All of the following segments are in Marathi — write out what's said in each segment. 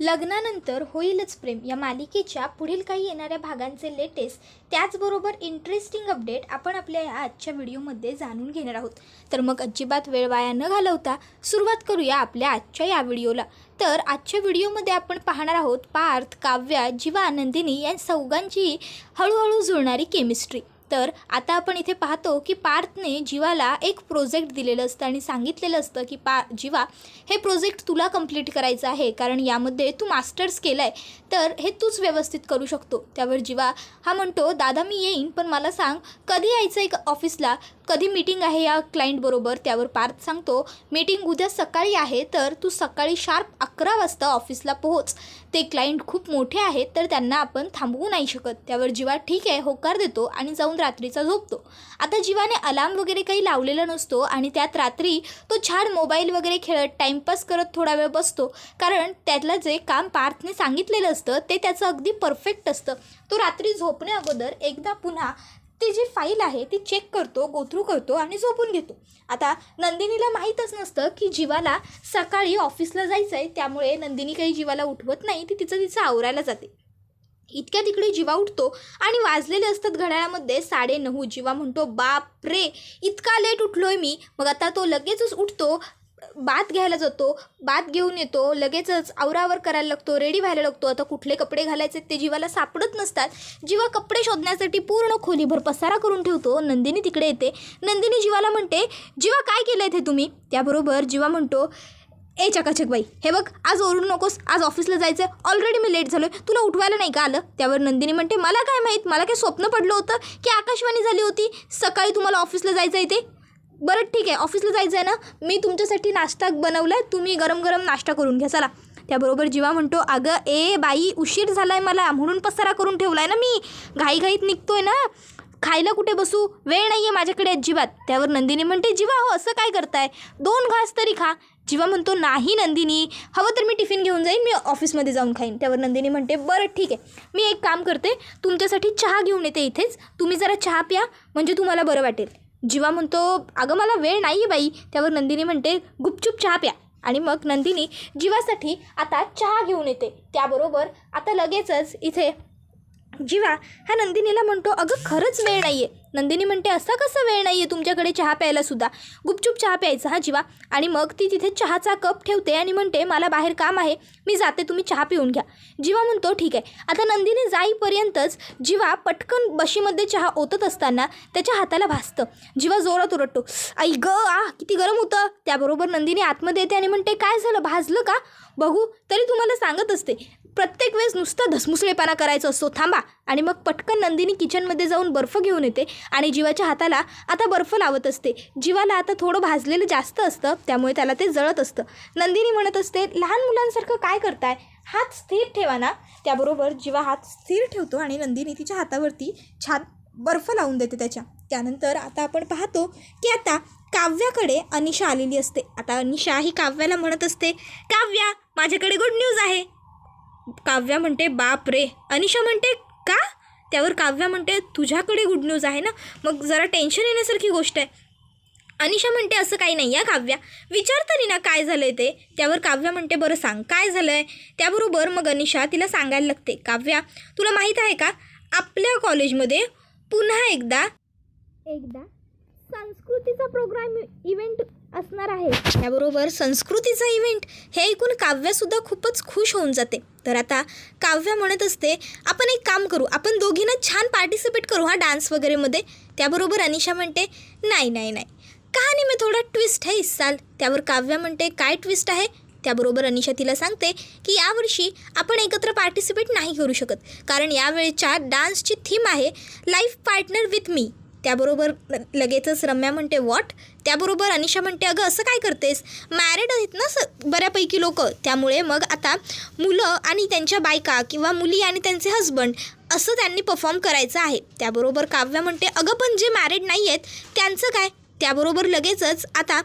लग्नानंतर होईलच प्रेम. या मालिकेच्या पुढील काही येणाऱ्या भागांचे लेटेस्ट त्याचबरोबर इंटरेस्टिंग अपडेट आपण आपल्या या आजच्या व्हिडिओमध्ये जाणून घेणार आहोत. तर मग अजिबात वेळ वाया न घालवता सुरुवात करूया आपल्या आजच्या या व्हिडिओला. तर आजच्या व्हिडिओमध्ये आपण पाहणार आहोत पार्थ काव्या जीवा नंदिनी या चौघांची हळूहळू जुळणारी केमिस्ट्री तर आता आपण इथे पाहतो की पार्थने जीवाला एक प्रोजेक्ट दिलेलं असतं आणि सांगितलेलं असतं की पा जीवा हे प्रोजेक्ट तुला कंप्लीट करायचं आहे कारण यामध्ये तू मास्टर्स केलं आहे तर हे तूच व्यवस्थित करू शकतो. त्यावर जीवा हा म्हणतो दादा मी येईन पण मला सांग कधी यायचं आहे ऑफिसला? कधी मीटिंग आहे या क्लायंटबरोबर त्यावर पार्थ सांगतो मीटिंग उद्या सकाळी आहे तर तू सकाळी शार्प अकरा वाजता ऑफिसला पोहोच. ते क्लायंट खूप मोठे आहेत तर त्यांना आपण थांबवू नाही शकत. त्यावर जीवा ठीक आहे होकार देतो आणि जाऊन रात्रीचा झोपतो. आता जीवाने अलार्म वगैरे काही लावलेला नसतो आणि त्यात रात्री तो छान मोबाईल वगैरे खेळत टाईमपास करत थोडा वेळ बसतो. कारण त्यातलं जे काम पार्थने सांगितलेलं असतं ते त्याचं अगदी परफेक्ट असतं. तो रात्री झोपण्या अगोदर एकदा पुन्हा ती जी फाईल आहे ती चेक करतो गोथ्रू करतो आणि झोपून घेतो. आता नंदिनीला माहीतच नसतं की जीवाला सकाळी ऑफिसला जायचं आहे त्यामुळे नंदिनी काही जीवाला उठवत नाही ती तिचं तिचं आवरायला जाते. इतक्या तिकडे जीवा उठतो आणि वाजलेले असतात घड्याळामध्ये साडे नऊ. जीवा म्हणतो बाप रे इतका लेट उठलोय मी. मग आता तो लगेचच उठतो बात घ्यायला जातो बात घेऊन येतो लगेचच आवरावर करायला लागतो रेडी व्हायला लागतो. आता कुठले कपडे घालायचे ते जीवाला सापडत नसतात. जीवा कपडे शोधण्यासाठी पूर्ण खोलीभर पसारा करून ठेवतो. नंदिनी तिकडे येते. नंदिनी जीवाला म्हणते जीवा काय केलं आहे ते तुम्ही? त्याबरोबर जीवा म्हणतो ए चकाचक बाई हे बघ आज ओरडू नकोस आज ऑफिसला जायचं ऑलरेडी मी लेट झालो तुला उठवायला नाही का आलं? त्यावर नंदिनी म्हणते मला काय माहीत मला काय स्वप्न पडलं होतं की आकाशवाणी झाली होती सकाळी तुम्हाला ऑफिसला जायचं आहे ते बरं ठीक आहे ऑफिसला जायचं आहे ना मी तुमच्यासाठी नाश्ता बनवला आहे तुम्ही गरम गरम नाश्ता करून घ्या चला. त्याबरोबर जीवा म्हणतो अगं ए बाई उशीर झाला आहे मला म्हणून पसारा करून ठेवला आहे ना मी घाईघाईत निघतोय ना खायला कुठे बसू? वेळ नाही आहे माझ्याकडे अजिबात. त्यावर नंदिनी म्हणते जीवा हो असं काय करताय? दोन घास तरी खा. जीवा म्हणतो नाही नंदिनी हवं तर मी टिफिन घेऊन जाईन मी ऑफिसमध्ये जाऊन खाईन. त्यावर नंदिनी म्हणते बरं ठीक आहे. मी एक काम करते तुमच्यासाठी चहा घेऊन येते इथेच. तुम्ही जरा चहा प्या म्हणजे तुम्हाला बरं वाटेल. जीवा म्हणतो अगं मला वेळ नाही आहे बाई त्यावर नंदिनी म्हणते गुपचूप चहा प्या. आणि मग नंदिनी जीवासाठी आता चहा घेऊन येते. त्याबरोबर आता लगेचच इथे जीवा हा नंदिनीला म्हणतो अगं खरंच वेळ नाही आहे नंदिनी म्हणते असा कसा वेळ नाही आहे तुमच्याकडे चहा प्यायला सुद्धा? गुपचूप चहा प्यायचा हा जीवा. आणि मग ती तिथे चहाचा कप ठेवते आणि म्हणते मला बाहेर काम आहे मी जाते तुम्ही चहा पिऊन घ्या. जीवा म्हणतो ठीक आहे. आता नंदिनी जाईपर्यंतच जीवा पटकन बशीमध्ये चहा ओतत असताना त्याच्या हाताला भासतं. जीवा जोरात ओरडतो आई ग आ किती गरम होतं. त्याबरोबर नंदिनी आतमध्ये येते आणि म्हणते काय झालं भाजलं का? बघू तरी तुम्हाला सांगत असते. प्रत्येक वेळेस नुसतं धसमुसळेपणा करायचं असतो. थांबा. आणि मग पटकन नंदिनी किचनमध्ये जाऊन बर्फ घेऊन येते आणि जीवाच्या हाताला आता बर्फ लावत असते. जीवाला आता थोडं भाजलेलं जास्त असतं त्यामुळे त्याला ते जळत असतं. नंदिनी म्हणत असते लहान मुलांसारखं काय करताय? हात स्थिर ठेवा ना. त्याबरोबर जीवा हात स्थिर ठेवतो आणि नंदिनी तिच्या हातावरती छान बर्फ लावून देते त्याच्या. त्यानंतर आता आपण पाहतो की आता काव्याकडे अनिशा आलेली असते. आता अनिशा ही काव्याला म्हणत असते काव्या माझ्याकडे गुड न्यूज आहे. काव्या म्हणते बाप रे. अनिशा म्हणते का? त्यावर काव्या म्हणते तुझ्याकडे गुड न्यूज आहे ना? मग जरा टेन्शन येण्यासारखी गोष्ट आहे. अनिशा म्हणते असं काही नाही आहे काव्या. विचार तरी ना काय झालं आहे ते? त्यावर काव्या म्हणते बरं सांग काय झालं आहे त्याबरोबर मग अनिशा तिला सांगायला लागते काव्या तुला माहीत आहे का? आपल्या कॉलेजमध्ये पुन्हा एकदा एकदा संस्कृतीचा प्रोग्राम इव्हेंट असणार आहे. त्याबरोबर संस्कृतीचा इव्हेंट हे ऐकून काव्यासुद्धा खूपच खुश होऊन जाते. तर आता काव्या म्हणत असते आपण एक काम करू आपण दोघींना छान पार्टिसिपेट करू हा डान्स वगैरेमध्ये त्याबरोबर अनिशा म्हणते नाही नाही नाही. कहाणी मी थोडा ट्विस्ट है इस साल. त्यावर काव्या म्हणते काय ट्विस्ट आहे? त्याबरोबर अनिशा तिला सांगते की यावर्षी आपण एकत्र पार्टिसिपेट नाही करू शकत. कारण यावेळेच्या डान्सची थीम आहे लाईफ पार्टनर विथ मी त्याबरोबर लगेचच रम्या म्हणते वॉट त्याबरोबर अनिशा म्हणते अगं असं काय करतेस? मॅरिड आहेत ना स बऱ्यापैकी लोक. त्यामुळे मग आता मुलं आणि त्यांच्या बायका किंवा मुली आणि त्यांचे हजबंड असं त्यांनी परफॉर्म करायचं आहे. त्याबरोबर काव्या म्हणते अगं पण जे मॅरिड नाही आहेत त्यांचं काय? त्याबरोबर लगेचच आता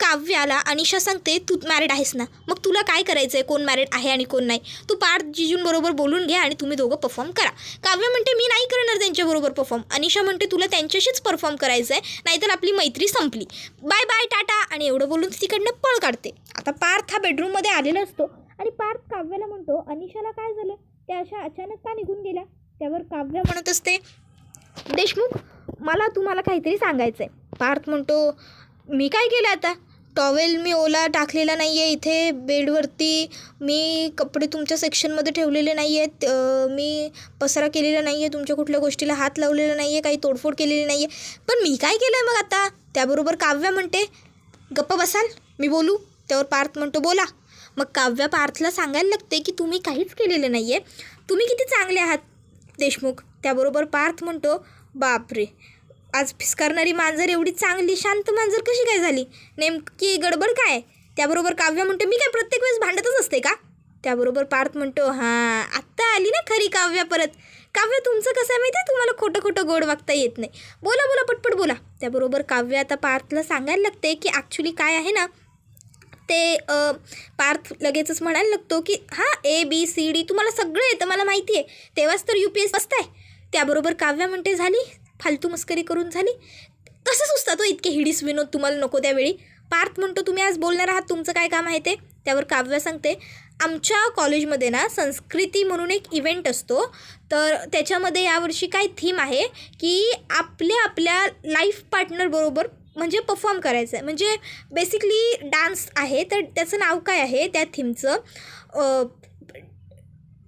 काव्याला अनिशा सांगते तू मॅरिड आहेस ना? मग तुला काय करायचं आहे कोण मॅरिड आहे आणि कोण नाही? तू पार्थ जिजूंबरोबर बोलून घ्या आणि तुम्ही दोघं परफॉर्म करा. काव्य म्हणते मी नाही करणार त्यांच्याबरोबर परफॉर्म अनिशा म्हणते तुला त्यांच्याशीच परफॉर्म करायचं आहे नाहीतर आपली मैत्री संपली. Bye bye tata. आणि एवढं बोलून तिकडनं पळ काढते. आता पार्थ हा बेडरूममध्ये आलेला असतो आणि पार्थ काव्याला म्हणतो अनिशाला काय झालं? त्या अशा अचानक का निघून गेल्या त्यावर काव्य म्हणत असते देशमुख मला तुम्हाला काहीतरी सांगायचं आहे पार्थ म्हणतो मी काय केलं आता? टॉवेल मी ओला टाकलेला नाही आहे इथे बेडवरती मी कपडे तुमच्या सेक्शनमध्ये ठेवलेले नाही आहेत मी पसरा केलेला नाही आहे तुमच्या कुठल्या गोष्टीला हात लावलेला नाही आहे काही तोडफोड केलेली नाही आहे पण मी काय केलं आहे मग आता? त्याबरोबर काव्या म्हणते गप्प बसाल. मी बोलू. त्यावर पार्थ म्हणतो बोला. मग काव्या पार्थला सांगायला लागते की तुम्ही काहीच केलेलं नाही आहे तुम्ही किती चांगले आहात. देशमुख त्याबरोबर पार्थ म्हणतो बापरे. आज फिसकारणारी मांजर एवढी चांगली शांत मांजर कशी काय झाली? नेमकी गडबड काय त्याबरोबर काव्य म्हणतो मी काय प्रत्येक वेळेस भांडतच असते का? त्याबरोबर पार्थ म्हणतो हां आत्ता आली ना खरी काव्या परत. काव्य तुमचं कसं आहे माहिती आहे? तुम्हाला खोटं खोटं गोड वागता येत नाही. बोला बोला पटपट बोला. त्याबरोबर काव्य आता पार्थला सांगायला लागते की ॲक्च्युली काय आहे ना ते पार्थ लगेचच म्हणायला लागतो की हां ए बी सी डी तुम्हाला सगळं येतं मला माहिती आहे. तेव्हाच तर यू पी एस आहे. त्याबरोबर काव्या म्हणते झाली? फालतू मस्करी करून झाली? कसं सुचता तो हो, इतके हिडीस विनोद तुम्हाला नको त्यावेळी. पार्थ म्हणतो तुम्ही आज बोलणार आहात तुमचं काय काम आहे ते? त्यावर काव्य सांगते आमच्या कॉलेजमध्ये ना संस्कृती म्हणून एक इव्हेंट असतो. तर त्याच्यामध्ये यावर्षी काय थीम आहे की आपल्या आपल्या लाईफ पार्टनरबरोबर म्हणजे परफॉर्म करायचं आहे म्हणजे बेसिकली डान्स आहे तर त्याचं नाव काय आहे त्या थीमचं?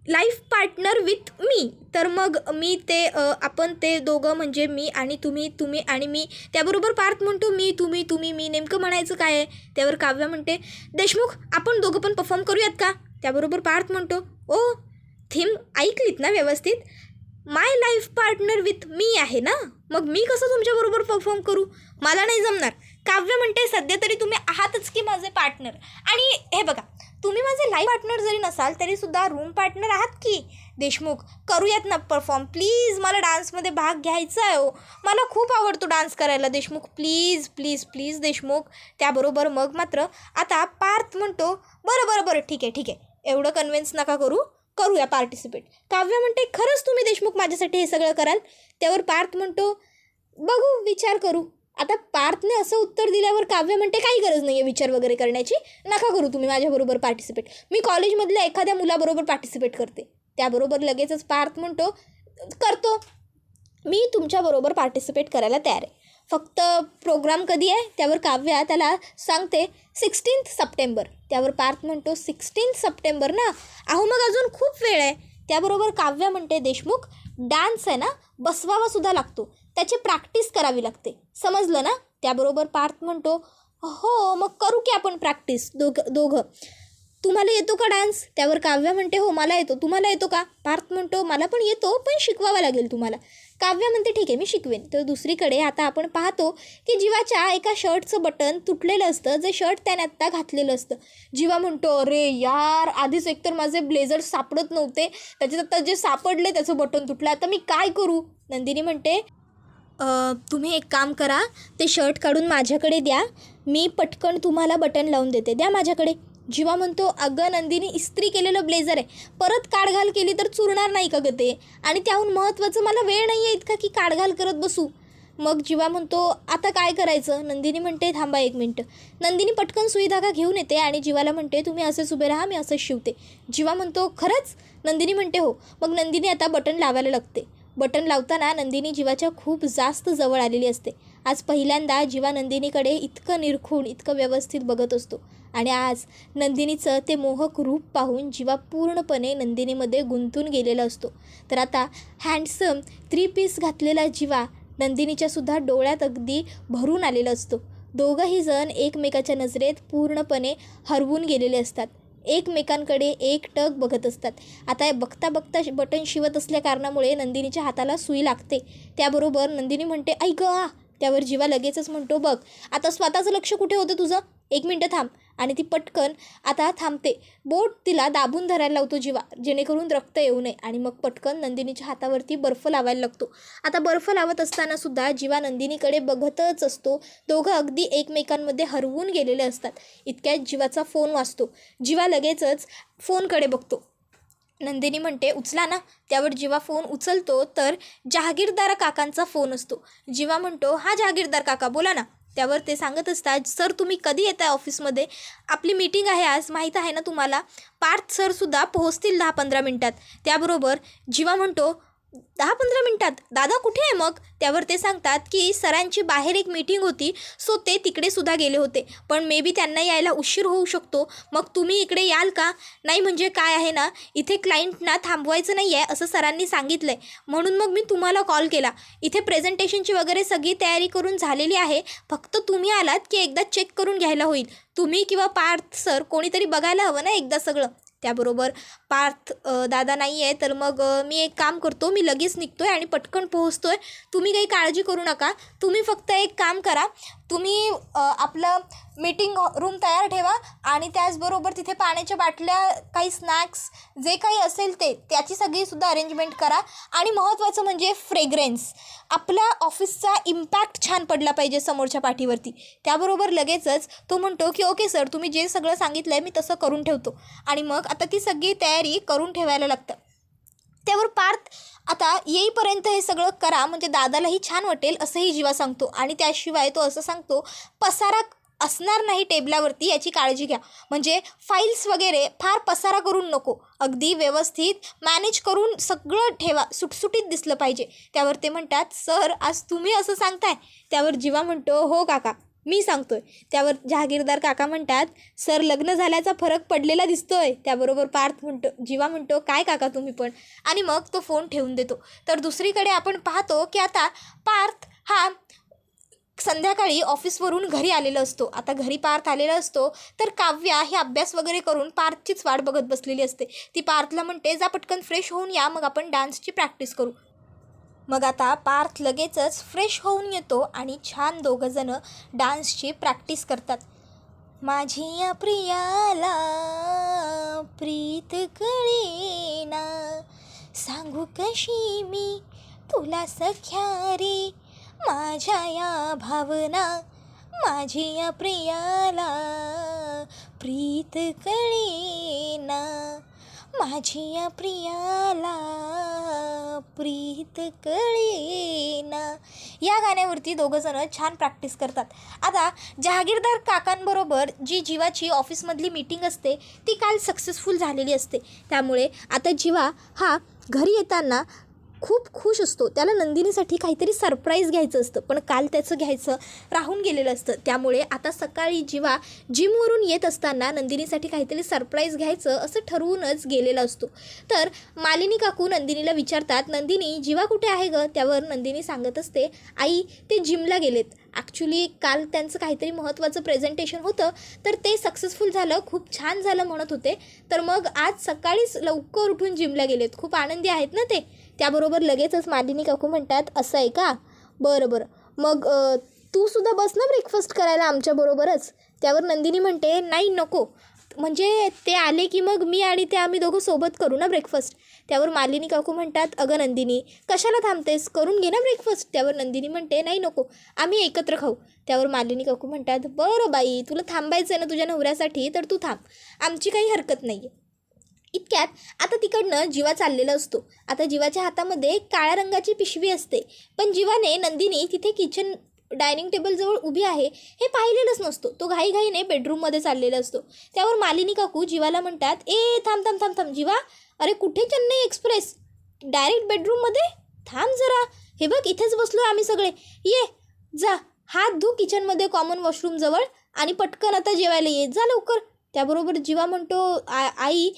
लाईफ पार्टनर विथ मी. तर मग मी ते आपण ते दोघं म्हणजे मी आणि तुम्ही तुम्ही आणि मी. त्याबरोबर पार्थ म्हणतो मी तुम्ही तुम्ही मी. नेमकं म्हणायचं काय आहे? त्यावर काव्य म्हणते देशमुख आपण दोघं पण परफॉर्म करूयात का? त्याबरोबर पार्थ म्हणतो ओ थीम ऐकलीत ना व्यवस्थित? माय लाईफ पार्टनर विथ मी आहे ना? मग मी कसं तुमच्याबरोबर परफॉर्म करू? मला नाही जमणार. काव्य म्हणते सध्या तरी तुम्ही आहातच की माझे पार्टनर आणि हे बघा तुम्ही माझे लाईफ पार्टनर जरी नसाल तरी सुद्धा रूम पार्टनर आहात की? देशमुख करूयात ना परफॉर्म प्लीज मला डान्समध्ये भाग घ्यायचा आहे हो. मला खूप आवडतो डान्स करायला Deshmukh. Please please please Deshmukh. त्याबरोबर मग मात्र आता पार्थ म्हणतो बरं बरं बरं ठीक आहे ठीक आहे. एवढं कन्व्हिन्स नका करू. करूया पार्टिसिपेट काव्य म्हणते खरंच तुम्ही देशमुख माझ्यासाठी हे सगळं कराल? त्यावर पार्थ म्हणतो बघू विचार करू. आता पार्थने असं उत्तर दिल्यावर काव्य म्हणते काही गरज नाही आहे विचार वगैरे करण्याची. नका करू तुम्ही माझ्याबरोबर पार्टिसिपेट मी कॉलेजमधल्या एखाद्या मुलाबरोबर पार्टिसिपेट करते. त्याबरोबर लगेचच पार्थ म्हणतो करतो. मी तुमच्याबरोबर पार्टिसिपेट करायला तयार आहे. फक्त प्रोग्राम कधी आहे? त्यावर काव्या त्याला सांगते सिक्स्टीन्थ सप्टेंबर. त्यावर पार्थ म्हणतो सिक्स्टीन्थ सप्टेंबर ना? अहो मग अजून खूप वेळ आहे. त्याबरोबर काव्य म्हणते देशमुख डान्स आहे ना? बसवावा सुद्धा लागतो. त्याची प्रॅक्टिस करावी लागते. समजलं ना? त्याबरोबर पार्थ म्हणतो हो मग करू की आपण प्रॅक्टिस दोघ दोघं? तुम्हाला येतो का डान्स त्यावर काव्य म्हणते हो मला येतो. तुम्हाला येतो का? पार्थ म्हणतो मला पण येतो पण शिकवावा लागेल तुम्हाला. काव्य म्हणते ठीक आहे मी शिकवेन. तर दुसरीकडे आता आपण पाहतो की जीवाच्या एका शर्टचं बटन तुटलेलं असतं जे शर्ट त्याने आत्ता घातलेलं असतं. जीवा म्हणतो अरे यार आधीच एकतर माझे ब्लेझर सापडत नव्हते. त्याच्यात आत्ता जे सापडले त्याचं बटन तुटलं. आता मी काय करू? नंदिनी म्हणते तुम्ही एक काम करा ते शर्ट काढून माझ्याकडे द्या. मी पटकन तुम्हाला बटन लावून देते. द्या माझ्याकडे. जीवा म्हणतो अगं नंदिनी इस्त्री केलेलं ब्लेझर आहे. परत काढघाल केली तर चुरणार नाही का गं ते? आणि त्याहून महत्त्वाचं मला वेळ नाही आहे इतका की काढघाल करत बसू. मग जीवा म्हणतो आता काय करायचं? नंदिनी म्हणते थांबा एक मिनटं. नंदिनी पटकन सुई धागा घेऊन येते आणि जीवाला म्हणते तुम्ही असेच उभे राहा मी असंच शिवते. जीवा म्हणतो खरंच? नंदिनी म्हणते हो. मग नंदिनी आता बटन लावायला लागते. बटन लावताना नंदिनी जीवाच्या खूप जास्त जवळ आलेली असते. आज पहिल्यांदा जीवा नंदिनीकडे इतकं निरखून इतकं व्यवस्थित बघत असतो. आणि आज नंदिनीचं ते मोहक रूप पाहून जीवा पूर्णपणे नंदिनीमध्ये गुंतून गेलेला असतो. तर आता हँडसम थ्री पीस घातलेला जीवा नंदिनीच्यासुद्धा डोळ्यात अगदी भरून आलेला असतो. दोघंही जण एकमेकाच्या नजरेत पूर्णपणे हरवून गेलेले असतात. एकमेकांकडे एक टक बघत असतात. आता बघता बघता बटन शिवत असल्या कारणामुळे नंदिनीच्या हाताला सुई लागते. त्याबरोबर नंदिनी म्हणते ऐक त्यावर जीवा लगेचच म्हणतो बघ आता स्वतःचं लक्ष कुठे होतं तुझं? एक मिनटं थांब. आणि ती पटकन आता थांबते. बोट तिला दाबून धरायला लावतो जीवा जेणेकरून रक्त येऊ नये आणि मग पटकन नंदिनीच्या हातावरती बर्फ लावायला लागतो. आता बर्फ लावत असताना सुद्धा जीवा नंदिनीकडे बघतच असतो. दोघं अगदी एकमेकांमध्ये हरवून गेलेले असतात. इतक्यात जीवाचा फोन वाचतो जीवा लगेचच फोनकडे बघतो. नंदिनी म्हणते उचला ना. त्यावर जीवा फोन उचलतो तर जहागीरदार काकांचा फोन असतो. जीवा म्हणतो हा जहागीरदार काका बोला ना. त्यावर ते सांगत असतात सर तुम्ही कधी येत आहे ऑफिसमध्ये? आपली मीटिंग आहे आज माहीत आहे ना तुम्हाला? पार्थ सरसुद्धा पोहोचतील दहा पंधरा मिनटात. त्याबरोबर जीवा म्हणतो दहा पंधरा मिनटात. दादा कुठे आहे मग? त्यावर ते सांगतात की सरांची बाहेर एक मीटिंग होती सो ते तिकडे सुद्धा गेले होते. पण मे बी त्यांना यायला उशीर होऊ शकतो. मग तुम्ही इकडे याल का? नाही म्हणजे काय आहे ना इथे क्लायंटना थांबवायचं नाही आहे असं सरांनी सांगितलं आहे म्हणून मग मी तुम्हाला कॉल केला. इथे प्रेझेंटेशनची वगैरे सगळी तयारी करून झालेली आहे. फक्त तुम्ही आलात की एकदा चेक करून घ्यायला होईल. तुम्ही किंवा पार्थ सर कोणीतरी बघायला हवं ना एकदा सगळं. त्याबरोबर पार्थ दादा नाही आहे तर मग मी एक काम करतो मी लगेच निघतो आहे आणि पटकन पोहोचतो आहे तुम्ही काही काळजी करू नका. तुम्ही फक्त एक काम करा. तुम्ही आपलं मीटिंग रूम तयार ठेवा आणि त्याचबरोबर तिथे पाण्याच्या बाटल्या काही स्नॅक्स जे काही असेल ते त्याची सगळीसुद्धा अरेंजमेंट करा. आणि महत्त्वाचं म्हणजे फ्रेग्रेन्स आपल्या ऑफिसचा इम्पॅक्ट छान पडला पाहिजे समोरच्या पाठीवरती. त्याबरोबर लगेचच तो म्हणतो की ओके सर तुम्ही जे सगळं सांगितलं आहे मी तसं करून ठेवतो. आणि मग आता ती सगळी तयारी करून ठेवायला लागतं त्यावर पार्थ. आता येईपर्यंत हे सगळं करा म्हणजे दादालाही छान वाटेल असंही जीवा सांगतो. आणि त्याशिवाय तो असं सांगतो पसारा असणार नाही टेबलावरती याची काळजी घ्या. म्हणजे फाईल्स वगैरे फार पसारा करून नको. अगदी व्यवस्थित मॅनेज करून सगळं ठेवा. सुटसुटीत दिसलं पाहिजे. त्यावर ते म्हणतात सर आज तुम्ही असं सांगताय. त्यावर जीवा म्हणतो हो काका. मी सांगतोय. त्यावर जहागीरदार काका म्हणतात सर लग्न झाल्याचा फरक पडलेला दिसतोय. त्याबरोबर पार्थ म्हणतो जीवा म्हणतो काय काका तुम्ही पण? आणि मग तो फोन ठेवून देतो. तर दुसरीकडे आपण पाहतो की आता पार्थ हा संध्याकाळी ऑफिसवरून घरी आलेला असतो. आता घरी पार्थ आलेला असतो तर काव्या हे अभ्यास वगैरे करून पार्थचीच वाट बघत बसलेली असते. ती पार्थला म्हणते जा पटकन फ्रेश होऊन या मग आपण डान्सची प्रॅक्टिस करू. मग आता पार्थ लगेचच फ्रेश होऊन येतो आणि छान दोघंजणं डान्सची प्रॅक्टिस करतात. माझी या प्रियाला प्रीत कळेना. सांगू कशी मी? तुला सख्या रे. माझ्या या भावना. माझी या प्रियाला प्रीत कळेना. माझी या प्रियाला प्रीत कळेना. या गाण्यावरती दोघंजणं छान प्रॅक्टिस करतात. आता जहागीरदार काकांबरोबर जी जीवाची ऑफिसमधली मीटिंग असते ती काल सक्सेसफुल झालेली असते. त्यामुळे आता जीवा हा घरी येताना खूप खुश असतो. त्याला नंदिनीसाठी काहीतरी सरप्राईज घ्यायचं असतं. पण काल त्याचं घ्यायचं राहून गेलेलं असतं. त्यामुळे आता सकाळी जीवा जिमवरून येत असताना नंदिनीसाठी काहीतरी सरप्राईज घ्यायचं असं ठरवूनच गेलेला असतो. तर मालिनी काकू नंदिनीला विचारतात नंदिनी जीवा कुठे आहे गं? त्यावर नंदिनी सांगत असते आई ते जिमला गेलेत. ॲक्च्युली काल त्यांचं काहीतरी महत्त्वाचं प्रेझेंटेशन होतं. तर ते सक्सेसफुल झालं खूप छान झालं म्हणत होते. तर मग आज सकाळीच लवकर उठून जिमला गेलेत. खूप आनंदी आहेत ना ते? त्याबरोबर लगेचच मालिनी काकू म्हणतात असं आहे का? बरं बरं. मग तू सुद्धा बस ना ब्रेकफास्ट करायला आमच्याबरोबरच त्यावर नंदिनी म्हणते नाही नको. म्हणजे ते आले की मग मी आणि ते आम्ही दोघं सोबत करू ना ब्रेकफास्ट त्यावर मालिनी काकू म्हणतात अगं नंदिनी कशाला थांबतेस? करून घे ना ब्रेकफास्ट त्यावर नंदिनी म्हणते नाही नको. आम्ही एकत्र खाऊ. त्यावर मालिनी काकू म्हणतात बरं बाई तुला थांबायचं आहे ना तुझ्या नवऱ्यासाठी तर तू थांब. आमची काही हरकत नाही आहे इतक्यात आता तिकडनं जीवा चाललेला असतो. आता जीवाच्या हातामध्ये काळ्या रंगाची पिशवी असते. पण जीवाने नंदिनी तिथे किचन डायनिंग टेबलजवळ उभी आहे हे पाहिलेलंच नसतो. तो घाईघाईने बेडरूममध्ये चाललेला असतो. त्यावर मालिनी काकू जीवाला म्हणतात ए थांब थांब थांब थांब जीवा. अरे कुठे चेन्नई एक्सप्रेस? डायरेक्ट बेडरूममध्ये थांब जरा. हे बघ इथेच बसलो आम्ही सगळे. ये जा. हात धू किचनमध्ये कॉमन वॉशरूमजवळ आणि पटकन आता जेवायला ये. जा लवकर. त्याबरोबर जीवा म्हणतो आ आई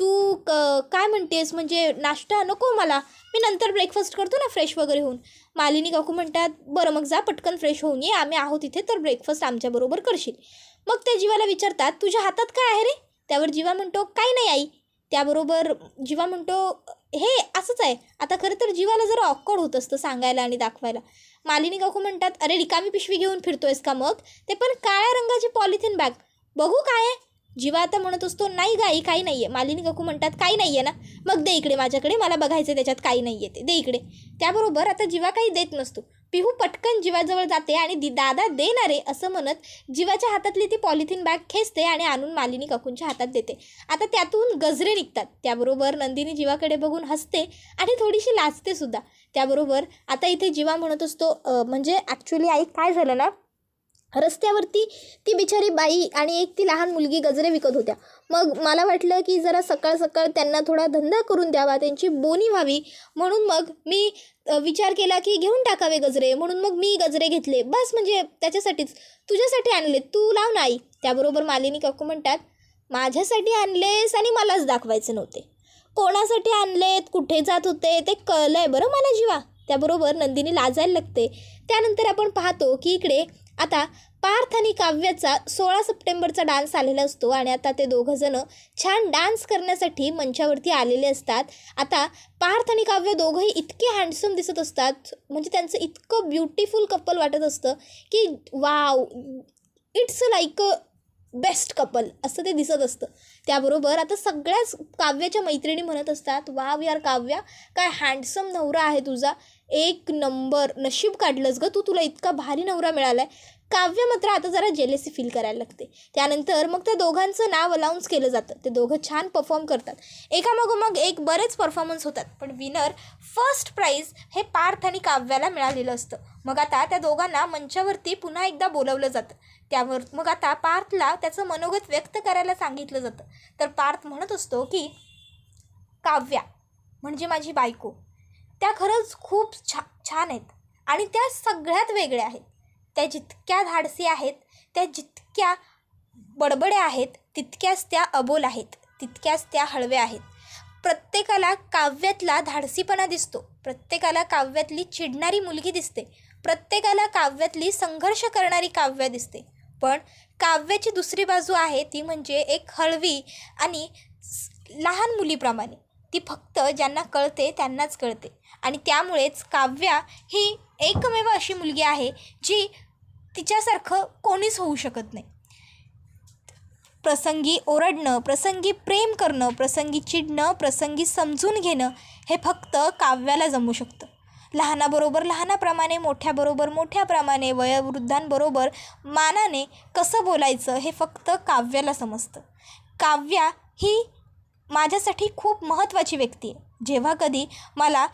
तू क काय म्हणतेस? म्हणजे नाश्ता नको मला. मी नंतर ब्रेकफास्ट करतो ना फ्रेश वगैरे होऊन. मालिनी काकू म्हणतात बरं मग जा पटकन फ्रेश होऊन ये. आम्ही आहोत इथे तर ब्रेकफास्ट आमच्याबरोबर करशील. मग ते जीवाला विचारतात तुझ्या हातात काय आहे रे? त्यावर जीवा म्हणतो काय नाही आई. त्याबरोबर जीवा म्हणतो हे असंच आहे. आता खरं तर जीवाला जरा ऑकवर्ड होत असतं सांगायला आणि दाखवायला. मालिनी काकू म्हणतात अरे रिकामी पिशवी घेऊन फिरतोयस का मग? ते पण काळ्या रंगाची पॉलिथिन बॅग बघू काय आहे. जीवा आता म्हणत असतो नाही गाई काही नाही आहे मालिनी काकू म्हणतात काही नाही आहे ना. मग दे इकडे माझ्याकडे मला बघायचं त्याच्यात काही नाही आहे ते. दे इकडे. त्याबरोबर आता जीवा काही देत नसतो. पिहू पटकन जीवाजवळ जाते आणि दि दादा देणारे असं म्हणत जीवाच्या हातातली ती पॉलिथिन बॅग खेचते आणि आणून मालिनी काकूंच्या हातात देते. आता त्यातून गजरे निघतात. त्याबरोबर नंदिनी जीवाकडे बघून हसते आणि थोडीशी लाचते सुद्धा. त्याबरोबर आता इथे जीवा म्हणत असतो म्हणजे ॲक्च्युली आई काय झालं ना रस्त्यावरती ती बिचारी बाई आणि एक ती लहान मुलगी गजरे विकत होत्या. मग मला वाटलं की जरा सकाळ सकाळ त्यांना थोडा धंदा करून द्यावा त्यांची बोनी व्हावी. म्हणून मग मी विचार केला की घेऊन टाकावे गजरे. म्हणून मग मी गजरे घेतले. बस म्हणजे त्याच्यासाठीच. तुझ्यासाठी आणले. तू लाव नाही त्याबरोबर मालिनी काकू म्हणतात माझ्यासाठी आणलेस आणि मलाच दाखवायचे नव्हते. कोणासाठी आणलेत? कुठे जात होते? ते कळलंय बरं मला जीवा. त्याबरोबर नंदिनी लाजायला लागते. त्यानंतर आपण पाहतो की इकडे आता पार्थ आणि काव्याचा सोळा सप्टेंबरचा डान्स आलेला असतो आणि आता ते दोघंजणं छान डान्स करण्यासाठी मंचावरती आलेले असतात. आता पार्थ आणि काव्य दोघंही इतके हँडसम दिसत असतात म्हणजे त्यांचं इतकं ब्युटिफुल कपल वाटत असतं की wow it's like a best couple असं ते दिसत असतं. त्याबरोबर आता सगळ्याच काव्याच्या मैत्रिणी म्हणत असतात वाव यार काव्या काय हँडसम नवरा आहे तुझा. एक नंबर नशीब काढलंस गं तू तुला इतका भारी नवरा मिळाला आहे काव्य मात्र आता जरा जेलेसी फील करायला लागते. त्यानंतर मग त्या दोघांचं नाव अलाउन्स केलं जातं. ते दोघं छान परफॉर्म करतात. एकामागोमाग एक बरेच परफॉर्मन्स होतात. पण विनर फर्स्ट प्राईज हे पार्थ आणि काव्याला मिळालेलं असतं. मग आता त्या दोघांना मंचावरती पुन्हा एकदा बोलवलं जातं. त्यावर मग आता पार्थला त्याचं मनोगत व्यक्त करायला सांगितलं जातं. तर पार्थ म्हणत असतो की काव्या म्हणजे माझी बायको. त्या खरंच खूप छा छान आहेत. आणि त्या सगळ्यात वेगळ्या आहेत. त्या जितक्या धाडसी आहेत त्या जितक्या बडबड्या आहेत तितक्याच त्या अबोल आहेत तितक्याच त्या हळव्या आहेत. प्रत्येकाला काव्यातला धाडसीपणा दिसतो. प्रत्येकाला काव्यातली चिडणारी मुलगी दिसते. प्रत्येकाला काव्यातली संघर्ष करणारी काव्य दिसते. पण काव्याची दुसरी बाजू आहे ती म्हणजे एक हळवी आणि लहान मुलीप्रमाणे. ती फक्त ज्यांना कळते त्यांनाच कळते. आणि त्यामुळेच काव्या ही एकमेव अशी मुलगी आहे जी तिच्यासारखं कोणीच होऊ शकत नाही. प्रसंगी ओरडणं प्रसंगी प्रेम करणं प्रसंगी चिडणं प्रसंगी समजून घेणं हे फक्त काव्याला जमू शकतं. लहानाबरोबर लहानाप्रमाणे मोठ्याबरोबर मोठ्याप्रमाणे वयोवृद्धांबरोबर मानाने कसं बोलायचं हे फक्त काव्याला समजतं. काव्या ही माझ्यासाठी खूप महत्त्वाची व्यक्ती आहे. जेव्हा कधी मला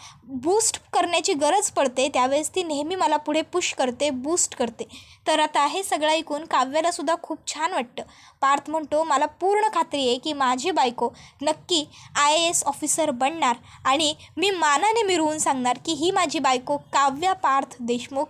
बूस्ट करण्याची गरज पडते त्यावेळेस ती नेहमी मला पुढे पुश करते बूस्ट करते. तर आता हे सगळं ऐकून काव्यालासुद्धा खूप छान वाटतं. पार्थ म्हणतो मला पूर्ण खात्री आहे की माझी बायको नक्की आय ए एस ऑफिसर बनणार आणि मी मानाने मिरवून सांगणार की ही माझी बायको Kavya Parth Deshmukh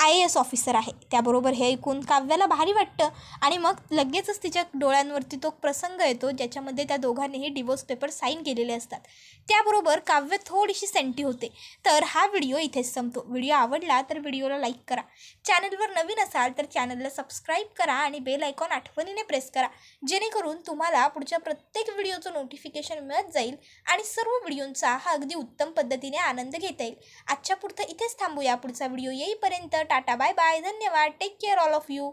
I A S officer आहे. त्याबरोबर हे ऐकून काव्याला भारी वाटतं. आणि मग लगेचच तिच्या डोळ्यांवरती तो प्रसंग येतो ज्याच्यामध्ये त्या दोघांनीही डिवोर्स पेपर साईन केलेले असतात. त्याबरोबर काव्य थोडीशी सेंटी होते. तर हा व्हिडिओ इथेच संपतो. व्हिडिओ आवडला तर व्हिडिओला लाईक करा. चॅनलवर नवीन असाल तर चॅनलला सबस्क्राईब करा आणि बेल आयकॉन आठवणीने प्रेस करा. जेणेकरून तुम्हाला पुढच्या प्रत्येक व्हिडिओचं नोटिफिकेशन मिळत जाईल आणि सर्व व्हिडिओंचा हा अगदी उत्तम पद्धतीने आनंद घेता येईल. आजच्या पुरतं इथेच थांबूया. पुढचा व्हिडिओ येईपर्यंत टाटा बाय बाय धन्यवाद take care all of you